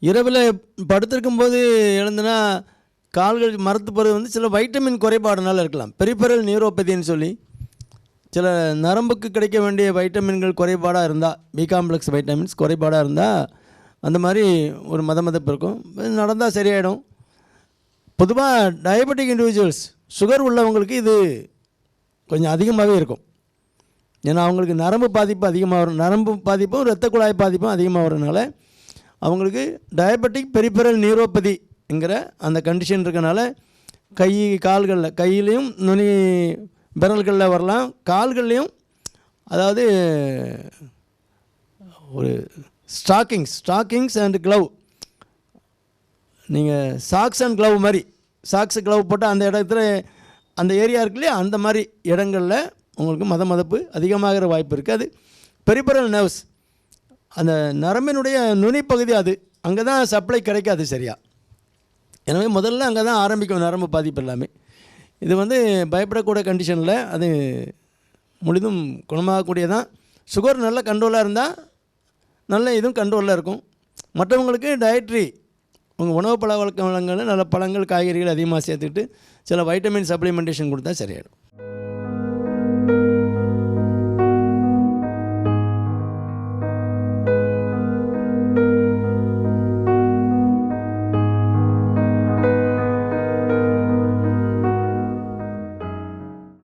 இரவில் படுத்திருக்கும் போது எழுந்துனா கால்கள் மரத்து போகிறது வந்து சில வைட்டமின் குறைபாடுனால இருக்கலாம். பெரிபரல் நியூரோபதின்னு சொல்லி சில நரம்புக்கு கிடைக்க வேண்டிய வைட்டமின்கள் குறைபாடாக இருந்தால் பி காம்ப்ளெக்ஸ் வைட்டமின்ஸ் குறைபாடாக இருந்தால் அந்த மாதிரி ஒரு மத மதப்பு இருக்கும் நடந்தால் சரியாயிடும். பொதுவாக டயபெட்டிக் இண்டிவிஜுவல்ஸ் சுகர் உள்ளவங்களுக்கு இது கொஞ்சம் அதிகமாகவே இருக்கும். ஏன்னா அவங்களுக்கு நரம்பு பாதிப்பு அதிகமாக வரும். நரம்பு பாதிப்பும் இரத்த குழாய் பாதிப்பும் அதிகமாக வரனால அவங்களுக்கு டயபெட்டிக் பெரிபரல் நியூரோபதிங்கிற அந்த கண்டிஷன் இருக்கனால கை கால்களில் கையிலையும் நுனி விரல்களில் வரலாம். கால்கள்லேயும் அதாவது ஒரு ஸ்டாக்கிங்ஸ் ஸ்டாக்கிங்ஸ் அண்ட் க்ளவ் நீங்கள் சாக்ஸ் அண்ட் க்ளவ் மாதிரி சாக்ஸ் க்ளவ் போட்டு அந்த இடத்துல அந்த ஏரியா இருக்கு இல்லையா? அந்த மாதிரி இடங்களில் உங்களுக்கு மத மதப்பு அதிகமாகிற வாய்ப்பு இருக்குது அது பெரிபரல் நர்வ்ஸ் அந்த நரம்பினுடைய நுனிப்பகுதி அது. அங்கே தான் சப்ளை கிடைக்காது சரியா. எனவே முதல்ல அங்கே தான் ஆரம்பிக்கும் நரம்பு பாதிப்பு எல்லாமே. இது வந்து பயப்படக்கூடிய கண்டிஷனில் அது முழுதும் குணமாகக்கூடியதான். சுகர் நல்ல கண்ட்ரோலாக இருந்தால் நல்ல இதுவும் கண்ட்ரோலில் இருக்கும். மற்றவங்களுக்கு டயட்ரி உங்கள் உணவு பழ வழக்க நல்ல பழங்கள் காய்கறிகள் அதிகமாக சேர்த்துக்கிட்டு சில வைட்டமின் சப்ளிமெண்டேஷன் கொடுத்தா சரியாயிடும்.